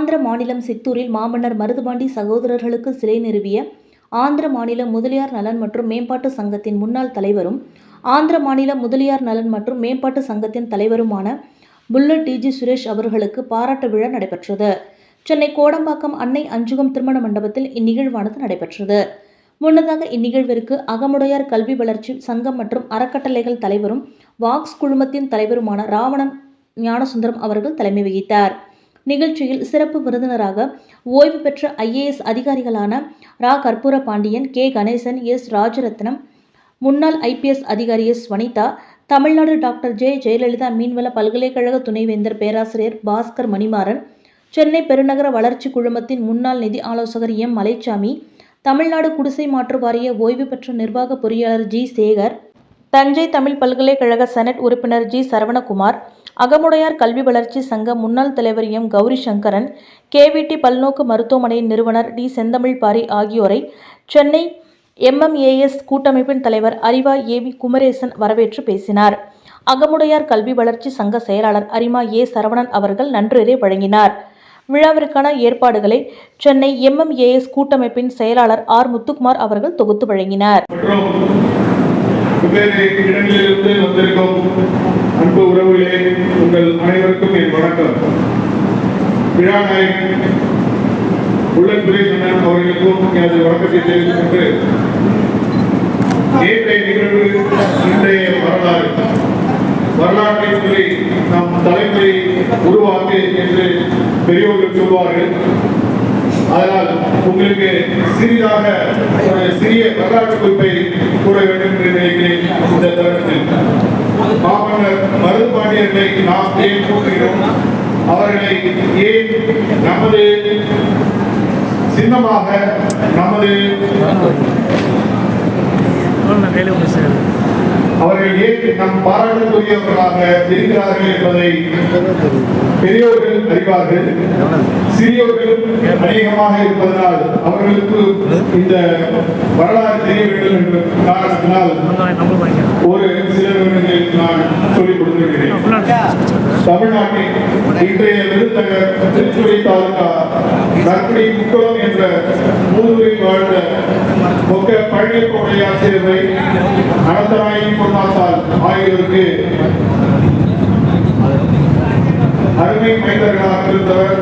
ஆந்திர மாநிலம் சித்தூரில் மாமன்னர் மருதுபாண்டி சகோதரர்களுக்கு சிலை நிறுவிய ஆந்திர மாநில முதலியார் நலன் மற்றும் மேம்பாட்டு சங்கத்தின் முன்னாள் தலைவரும் ஆந்திர மாநில முதலியார் நலன் மற்றும் மேம்பாட்டு சங்கத்தின் தலைவருமான புல்லட் டிஜி சுரேஷ் அவர்களுக்கு பாராட்டு விழா நடைபெற்றது. சென்னை கோடம்பாக்கம் அன்னை அஞ்சுகம் திருமண மண்டபத்தில் இந்நிகழ்வானது நடைபெற்றது. முன்னதாக இந்நிகழ்விற்கு அகமுடையார் கல்வி வளர்ச்சி சங்கம் மற்றும் அறக்கட்டளைகள் தலைவரும் வாக்ஸ் குழுமத்தின் தலைவருமான ராவணன் ஞானசுந்தரம் அவர்கள் தலைமை வகித்தார். நிகழ்ச்சியில் சிறப்பு விருந்தினராக ஓய்வு பெற்ற ஐஏஎஸ் அதிகாரிகளான ரா. கற்பூர பாண்டியன் கே. கணேசன் எஸ். ராஜரத்னம் முன்னாள் ஐபிஎஸ் அதிகாரி S. Vanitha Tamil Nadu doctor J. Jayalalithaa மீன்வள பல்கலைக்கழக துணைவேந்தர் பேராசிரியர் பாஸ்கர் மணிமாறன் சென்னை பெருநகர வளர்ச்சி குழுமத்தின் முன்னாள் நிதி ஆலோசகர் எம். மலைச்சாமி தமிழ்நாடு குடிசை மாற்று வாரிய ஓய்வு பெற்ற நிர்வாக பொறியாளர் ஜி. சேகர் தஞ்சை தமிழ் பல்கலைக்கழக செனட் உறுப்பினர் ஜி. சரவணகுமார் அகமுடையார் கல்வி வளர்ச்சி சங்க முன்னாள் தலைவர் எம். கௌரி சங்கரன் கேவிடி பல்நோக்கு மருத்துவமனையின் நிறுவனர் டி. செந்தமிழ் பாரி ஆகியோரை சென்னை எம்எம்ஏஎஸ் கூட்டமைப்பின் தலைவர் அரிவா ஏவி குமரேசன் வரவேற்று பேசினார். அகமுடையார் கல்வி வளர்ச்சி சங்க செயலாளர் அரிமா ஏ. சரவணன் அவர்கள் நன்றியுரை வழங்கினார். விழாவிற்கான ஏற்பாடுகளை சென்னை எம்எம்ஏஎஸ் கூட்டமைப்பின் செயலாளர் ஆர். முத்துக்குமார் அவர்கள் தொகுத்து வழங்கினார். வெவ்வேறு இடங்களிலிருந்து வந்திருக்கும் அன்பு உறவுகளே உங்கள் அனைவருக்கும் என் வணக்கம். விழா நாயகன் உள்ளன் துரைசண்ணன் அவர்களுக்கும் எனது வணக்கத்தை தெரிவித்துக் கொண்டு நேற்றைய நிகழ்வு இன்றைய வரலாறு. வரலாற்றை சொல்லி நம் தலைமுறை உருவாக்கு என்று பெரியோர்கள் சொல்வார்கள். அதனால் உங்களுக்கு சிறிதாக ஒரு சிறிய வரலாற்று குறிப்பை கூற வேண்டும் என்று நினைக்கிறேன் இந்த தருணத்தில். மாமன்னர் மருதுபாண்டியர்களை நாம் ஏன் கூறுகிறோம் அவர்களை ஏன் நமது சின்னமாக நமது அவர்கள் ஏன் நம் பாராட்டுக்குரியவர்களாக இருக்கிறார்கள் என்பதை பெரியோர்கள் அறிவார்கள் சிறியோர்களும் அநேகமாக இருப்பதனால் அவர்களுக்கு இந்த வரலாறு தெரிய வேண்டும் என்ற காரணத்தினால் ஒரு சில நிமிடங்களுக்கு நான் சொல்லிக் கொடுத்திருக்கிறேன். தமிழ்நாட்டின் இன்றைய விருதுநகர் திருச்சுவை தாலுகா நற்படி முக்குளம் என்ற மூதுரை வாழ்ந்த மொக்க பழனிக்கோடைய ஆசிரியரை அனந்தராயி பொன்னாசால் ஆகியோருக்கு அருமை மைந்தர்களாக இருந்தவர்